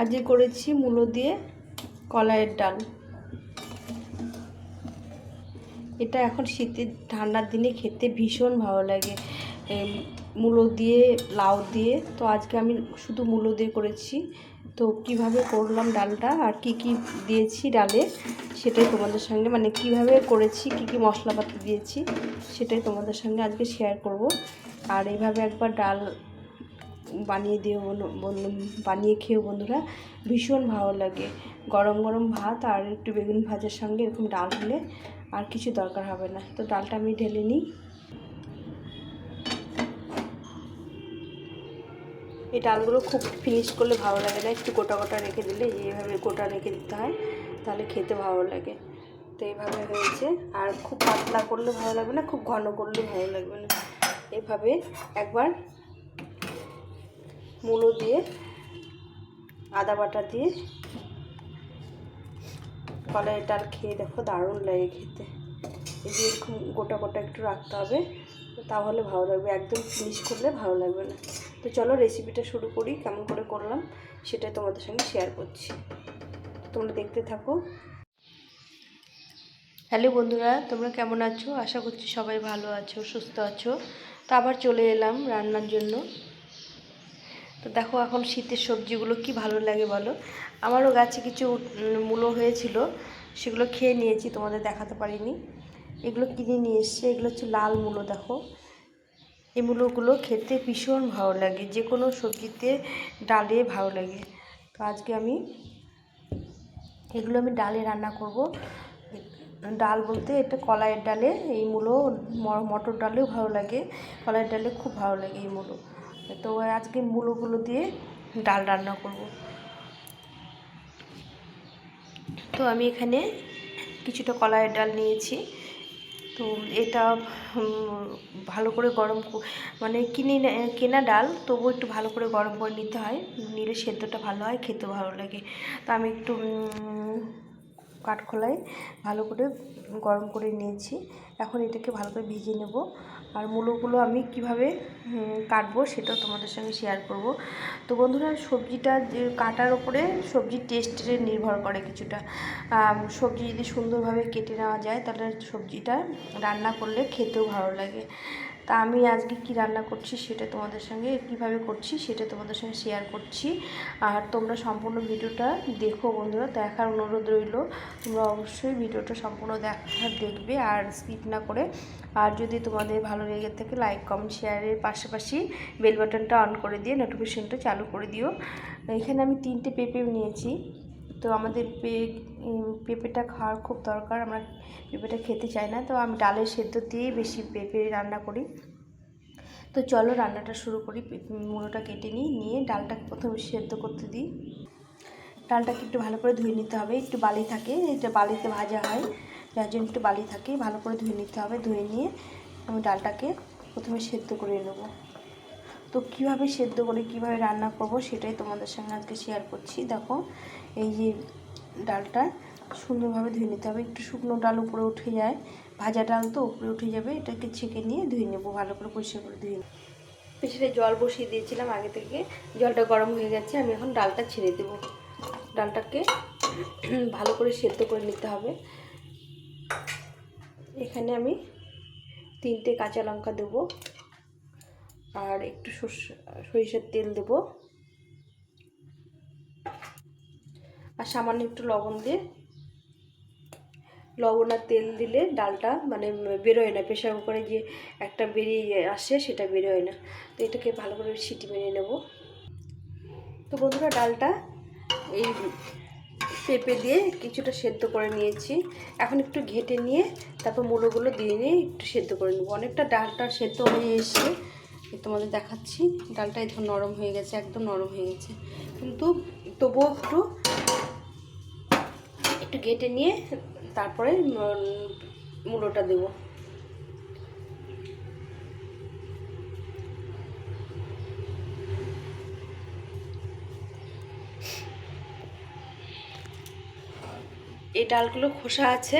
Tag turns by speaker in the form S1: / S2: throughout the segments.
S1: আজকে করেছি মূলো দিয়ে কলাইয়ের ডাল। এটা এখন শীতের ঠান্ডার দিনে খেতে ভীষণ ভালো লাগে। মূলো দিয়ে, লাউ দিয়ে। তো আজকে আমি শুধু মূলো দিয়ে করেছি। তো কীভাবে করলাম ডালটা আর কি কি দিয়েছি ডালে, সেটাই তোমাদের সঙ্গে। মানে কীভাবে করেছি, কি কি মশলাপাতি দিয়েছি, সেটাই তোমাদের সঙ্গে আজকে শেয়ার করব। আর এইভাবে একবার ডাল বানিয়ে দিও বানিয়ে খেয়েও বন্ধুরা ভীষণ ভালো লাগে। গরম গরম ভাত আর একটু বেগুন ভাজার সঙ্গে এরকম ডাল হলে আর কিছু দরকার হবে না। তো ডালটা আমি ঢেলে নিই। এই ডালগুলো খুব ফিনিশ করলে ভালো লাগে না। একটু গোটা গোটা রেখে দিলে এইভাবে গোটা রেখে দিতে হয়, তাহলে খেতে ভালো লাগে। তো এইভাবে হয়েছে। আর খুব পাতলা করলে ভালো লাগবে না, খুব ঘন করলে ভালো লাগবে না। এভাবে একবার মূলো দিয়ে, আদা বাটা দিয়ে। কলাইয়ের ডাল খেয়ে দেখো দারুণ লাগে খেতে। এই যে এরকম গোটা গোটা একটু রাখতে হবে তাহলে ভালো লাগবে। একদম ফিনিশ করলে ভালো লাগবে না। তো চলো রেসিপিটা শুরু করি, কেমন করে করলাম সেটাই তোমাদের সঙ্গে শেয়ার করছি। তোমরা দেখতে থাকো। হ্যালো বন্ধুরা, তোমরা কেমন আছো? আশা করছি সবাই ভালো আছো, সুস্থ আছো। তো আবার চলে এলাম রান্নার জন্য। তো দেখো এখন শীতের সবজিগুলো কি ভালো লাগে বলো? আমারও গাছে কিছু মূলো হয়েছিল, সেগুলো খেয়ে নিয়েছি, তোমাদের দেখাতে পারিনি। এগুলো কিনে নিয়ে এসছে, এগুলো হচ্ছে লাল মূলো, দেখো। এই মূলোগুলো খেতে ভীষণ ভালো লাগে যে কোনো সবজিতে ডালে ভালো লাগে। তো আজকে আমি, এগুলো আমি ডালে রান্না করব। ডাল বলতে এটা কলাইয়ের ডালে, এই মূলো মটর ডালেও ভালো লাগে, কলাইয়ের ডালে খুব ভালো লাগে এই মূলো। তো আজকে মূলোগুলো দিয়ে ডাল রান্না করব। তো আমি এখানে কিছুটা কলাইয়ের ডাল নিয়েছি। তো এটা ভালো করে গরম মানে কিনে কেনা ডাল তবু একটু ভালো করে গরম করে নিতে হয়। নিলে সেদ্ধটা ভালো হয়, খেতে ভালো লাগে। তো আমি একটু কাঠখোলায় ভালো করে গরম করে নিয়েছি। এখন এটাকে ভালো করে ভিজিয়ে নেব। আর মূলোগুলো আমি কীভাবে কাটবো সেটাও তোমাদের সঙ্গে শেয়ার করব। তো বন্ধুরা, সবজিটা যে কাটার ওপরে সবজির টেস্টের নির্ভর করে কিছুটা। সবজি যদি সুন্দরভাবে কেটে নেওয়া যায়, তাহলে সবজিটা রান্না করলে খেতেও ভালো লাগে। তা আমি আজকে কি রান্না করছি সেটা তোমাদের সঙ্গে, কীভাবে করছি সেটা তোমাদের সঙ্গে শেয়ার করছি। আর তোমরা সম্পূর্ণ ভিডিওটা দেখো বন্ধুরা, দেখার অনুরোধ রইল, তোমরা অবশ্যই ভিডিওটা সম্পূর্ণ দেখা দেখবে আর স্কিপ না করে। আর যদি তোমাদের ভালো লেগে থাকে লাইক কমেন্ট শেয়ারের পাশাপাশি বেল বাটনটা অন করে দিয়ে নোটিফিকেশনটা চালু করে দিও। এখানে আমি তিনটে পেঁপে নিয়েছি। তো আমাদের পে পেঁপেটা খাওয়ার খুব দরকার, আমরা পেঁপেটা খেতে চাই না, তো আমি ডালের সেদ্ধ দিয়েই বেশি পেঁপে রান্না করি। তো চলো রান্নাটা শুরু করি মুড়োটা কেটে নিই, নিয়ে ডালটা প্রথমে সেদ্ধ করতে দিই। ডালটাকে একটু ভালো করে ধুয়ে নিতে হবে, একটু বালি থাকে, এটা বালিতে ভাজা হয়, যার জন্য একটু বালি থাকে, ভালো করে ধুয়ে নিতে হবে, ধুয়ে নিয়ে আমি ডালটাকে প্রথমে সেদ্ধ করে নেব। তো কীভাবে সেদ্ধ করে, কীভাবে রান্না করব সেটাই তোমাদের সঙ্গে আজকে শেয়ার করছি, দেখো। এই যে ডালটা সুন্দরভাবে ধুয়ে নিতে হবে। একটু শুকনো ডাল উপরে উঠে যায়, ভাজা ডাল তো উপরে উঠে যাবে, এটাকে ছেঁকে নিয়ে ধুয়ে নেব, ভালো করে পরিষ্কার করে ধুয়ে নেব। পেছনে জল বসিয়ে দিয়েছিলাম আগে থেকে, জলটা গরম হয়ে গেছে, আমি এখন ডালটা ছেড়ে দেবো। ডালটাকে ভালো করে সেদ্ধ করে নিতে হবে। এখানে আমি তিনটে কাঁচা লঙ্কা দেবো, আর একটু সর্ষে, সরিষার তেল দেবো। আর সামান্য একটু লবণ দিয়ে লবণ আর তেল দিলে ডালটা মানে বেরোয় না। প্রেশার কুকারে যে একটা বেরিয়ে আসে সেটা বেরোয় না। তো এটাকে ভালো করে সিটি মেরে নেব। তো বন্ধুরা, ডালটা এই পেঁপে দিয়ে কিছুটা সেদ্ধ করে নিয়েছি। এখন একটু ঘেটে নিয়ে তারপর মুলোগুলো দিয়ে নিয়ে একটু সেদ্ধ করে নেব। অনেকটা ডালটা সেদ্ধ হয়ে এসে তোমাদের দেখাচ্ছি। ডালটা এখন নরম হয়ে গেছে, একদম নরম হয়ে গেছে। কিন্তু তবুও একটু একটু ঘেটে নিয়ে তারপরে মুলোটা দেবো। এই ডালগুলো খোসা আছে।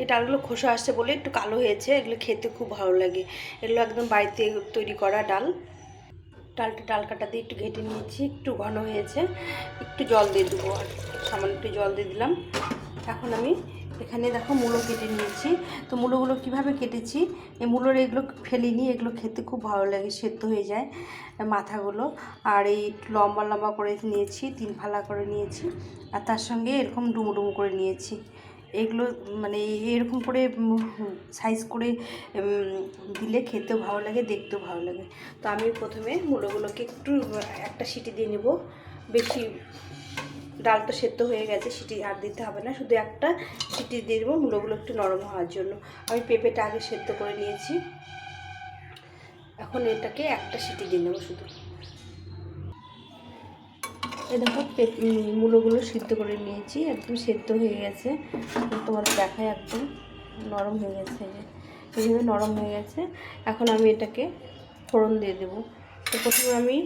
S1: এই ডালগুলো খোসা আসছে বলে একটু কালো হয়েছে, এগুলো খেতে খুব ভালো লাগে। এগুলো একদম বাড়িতে তৈরি করা ডাল। ডালটা ডাল কাটা দিয়ে একটু ঘেটে নিয়েছি, একটু ঘন হয়েছে। একটু জল দিয়ে দেবো আর সামান্য একটু জল দিয়ে দিলাম। এখন আমি এখানে দেখো মূলো কেটে নিয়েছি। তো মূলোগুলো কীভাবে কেটেছি? এই মূলোর এগুলো ফেলিনি, এগুলো খেতে খুব ভালো লাগে, সেদ্ধ হয়ে যায় মাথাগুলো। আর এই লম্বা লম্বা করে নিয়েছি, তিন ফালা করে নিয়েছি। আর তার সঙ্গে এরকম ডুমো ডুমো করে নিয়েছি। এগুলো মানে এরকম করে সাইজ করে দিলে খেতেও ভালো লাগে, দেখতেও ভালো লাগে। তো আমি প্রথমে মূলোগুলোকে একটু একটা সিটি দিয়ে নেব। বেশি ডাল তো সেদ্ধ হয়ে গেছে, সিটি আর দিতে হবে না। শুধু একটা সিটি দিয়ে দেবো মূলোগুলো একটু নরম হওয়ার জন্য। আমি পেঁপেটা আগে সেদ্ধ করে নিয়েছি। এখন এটাকে একটা সিটি দিয়ে নেব শুধু। এই দেখো মূলোগুলো সিদ্ধ করে নিয়েছি, একদম সেদ্ধ হয়ে গেছে। তোমাদের দেখায় একদম, নরম হয়ে গেছে এইভাবে নরম হয়ে গেছে। এখন আমি এটাকে ফোড়ন দিয়ে দেবো। তো প্রথমে আমি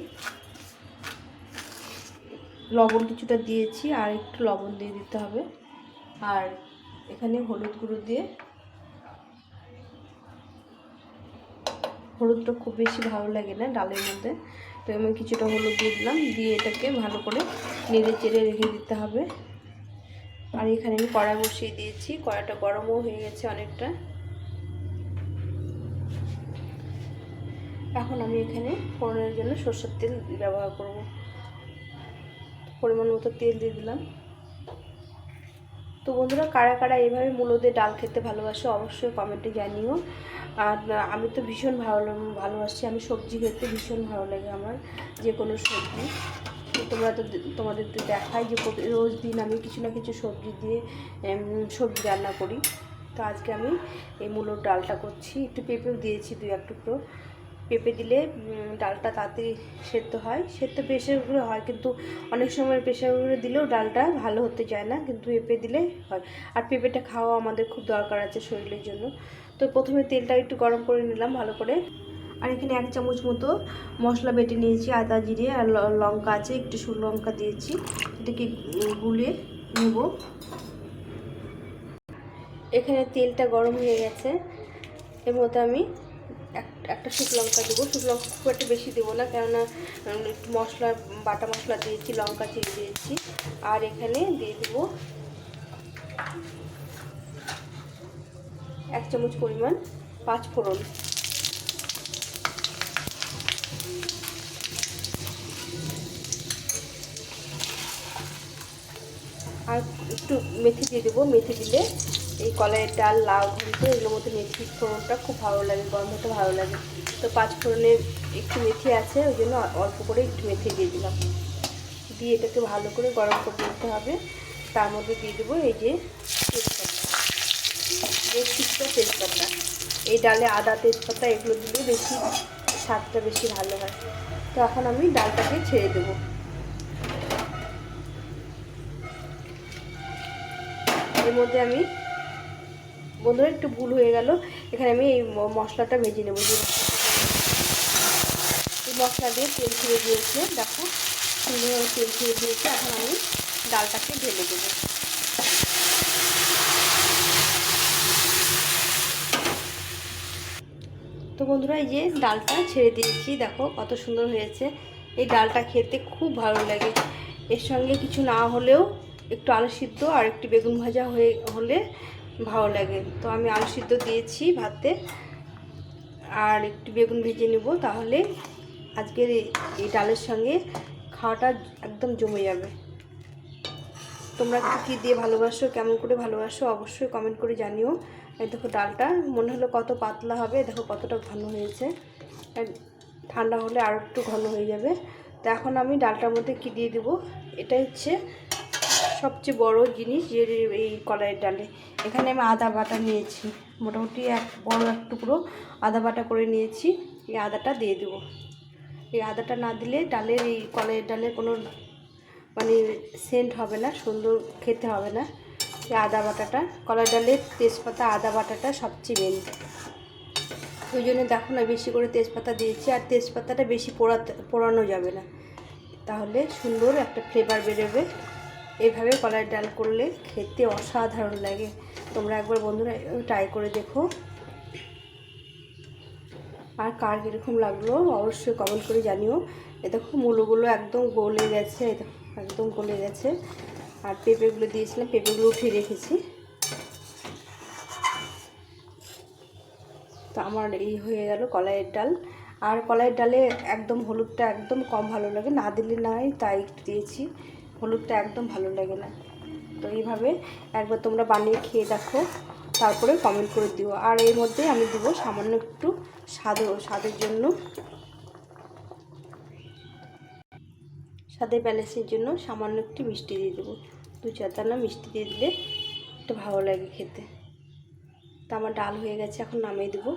S1: লবণ কিছুটা দিয়েছি আর একটু লবণ দিয়ে দিতে হবে। আর এখানে হলুদ গুঁড়ো দিয়ে হলুদটা খুব বেশি ভালো লাগে না ডালের মধ্যে। তো আমি কিছুটা হলুদ দিয়ে দিলাম, দিয়ে এটাকে ভালো করে নেড়ে চেড়ে রেখে দিতে হবে। আর এখানে আমি কড়াই বসিয়ে দিয়েছি কড়াইটা গরমও হয়ে গেছে অনেকটা। এখন আমি এখানে ফোড়নের জন্য সর্ষের তেল ব্যবহার করব। পরিমাণ মতো তেল দিয়ে দিলাম। তো বন্ধুরা, কারা কারা এইভাবে মূলো দিয়ে ডাল খেতে ভালোবাসে অবশ্যই কমেন্টে জানিও। আর আমি তো ভীষণ ভালো, ভালোবাসি। আমি সবজি খেতে ভীষণ ভালো লাগে আমার যে কোনো সবজি তোমরা তো তোমাদের তো দেখাই যে রোজ দিন আমি কিছু না কিছু সবজি দিয়ে সবজি রান্না করি। তো আজকে আমি এই মূলোর ডালটা করছি। একটু পেঁপেও দিয়েছি দু এক টুকরো। পেঁপে দিলে ডালটা তাড়াতাড়ি সেদ্ধ হয়। সেদ্ধ প্রেশার কুকারে হয়, কিন্তু অনেক সময় প্রেশার কুকারে দিলেও ডালটা ভালো হতে চায় না, কিন্তু পেঁপে দিলে হয়। আর পেঁপেটা খাওয়া আমাদের খুব দরকার আছে শরীরের জন্য। তো প্রথমে তেলটা একটু গরম করে নিলাম ভালো করে। আর এখানে এক চামচ মতো মশলা বেটে নিয়েছি, আদা, জিরে আর লঙ্কা আছে, একটু শুকনো লঙ্কা দিয়েছি। এটাকে গুলে নেব। এখানে তেলটা গরম হয়ে গেছে। এর মধ্যে আমি একটা শুকনো লঙ্কা দেবো। শুকনো লঙ্কা খুব একটা বেশি দেবো না, কেননা একটু মশলা, বাটা মশলা দিয়েছি, লঙ্কা চিড়ে দিয়েছি। আর এখানে দিয়ে দেবো এক চামচ পরিমাণ পাঁচ ফোড়ন। আর একটু মেথি দিয়ে দেবো। মেথি দিলে এই কলাইয়ের ডাল, লাউ, ঘন্ট, এগুলোর মধ্যে মেথি ফোড়নটা খুব ভালো লাগে, গন্ধটা ভালো লাগে। তো পাঁচ ফোড়নে একটু মেথি আছে, ওই জন্য অল্প করে একটু মেথি দিয়ে দিলাম। দিয়ে এটাকে ভালো করে গরম করে নিতে হবে। তার মধ্যে দিয়ে দেবো এই যে তেজপাতা। কিছুটা তেজপাতা। এই ডালে আদা তেজপাতা, এগুলো দিলে বেশি স্বাদটা বেশি ভালো হয়। তো এখন আমি ডালটাকে ছেড়ে দেবো। এর মধ্যে আমি বন্ধুরা, একটু ভুল হয়ে গেল। এখানে আমি এই মশলাটা ভেজে নেব। এই মশলা দিয়ে তেল ছেড়ে দিয়েছে। দেখো সুন্দরভাবে তেল ছেড়ে দিয়েছে। এখন আমি ডালটাকে ঢেলে দেবো। তো বন্ধুরা, এই যে ডালটা ছেড়ে দিয়েছি। দেখো কত সুন্দর হয়েছে। এই ডালটা খেতে খুব ভালো লাগে। এর সঙ্গে কিছু না হলেও একটু আলু সিদ্ধ আর একটু বেগুন ভাজা হয়ে হলে ভালো লাগে। তো আমি আলু সিদ্ধ দিয়েছি ভাতে। আর একটু বেগুন ভেজে নেব, তাহলে আজকের এই- ডালের সঙ্গে খাওয়াটা একদম জমে যাবে। তোমরা কি কী দিয়ে ভালোবাসো, কেমন করে ভালোবাসো, অবশ্যই কমেন্ট করে জানিও। দেখো ডালটা, মনে হলো কত পাতলা হবে দেখো কতটা ঘন হয়েছে। ঠান্ডা হলে আরও একটু ঘন হয়ে যাবে। তো এখন আমি ডালটার মধ্যে কী দিয়ে দেবো? এটা হচ্ছে সবচেয়ে বড় জিনিস যে এই কলাইয়ের ডালে। এখানে আমি আদা বাটা নিয়েছি। মোটামুটি এক বড় এক টুকরো আদা বাটা করে নিয়েছি। এই আদাটা দিয়ে দেবো। এই আদাটা না দিলে ডালের এই কলাইয়ের ডালের কোনো মানে সেন্ট হবে না, সুন্দর খেতে হবে না। এই আদা বাটাটা কলা ডালের তেজপাতা আদা বাটাটা সবচেয়ে মেন ওই জন্য দেখো না, বেশি করে তেজপাতা দিয়েছি। আর তেজপাতাটা বেশি পোড়াতে, পোড়ানো যাবে না। তাহলে সুন্দর একটা ফ্লেভার বেরোবে। এইভাবে কলার ডাল করলে খেতে অসাধারণ লাগে। তোমরা একবার বন্ধুরা ট্রাই করে দেখো। আর কার কীরকম লাগল অবশ্যই কমেন্ট করে জানিও। এ দেখো মূলোগুলো একদম গলে গেছে একদম গলে গেছে। আর পেঁপেগুলো দিয়েছিলাম পেঁপেগুলো উঠিয়ে রেখেছি। তো আমার এই হয়ে গেল কলাইয়ের ডাল। আর কলাইয়ের ডালে একদম হলুদটা একদম কম ভালো লাগে, না দিলে নাই তাই একটু দিয়েছি। হলুদটা একদম ভালো লাগে না। তো এইভাবে একবার তোমরা বানিয়ে খেয়ে দেখো, তারপরে কমেন্ট করে দিও। আর এর মধ্যে আমি দেবো সামান্য একটু স্বাদ স্বাদের জন্য। স্বাদের ব্যালেন্সের জন্য সামান্য একটু মিষ্টি দিয়ে দেবো। দু চার দানা মিষ্টি দিয়ে দিলে একটু ভালো লাগে খেতে। তা আমার ডাল হয়ে গেছে, এখন নামিয়ে দেবো।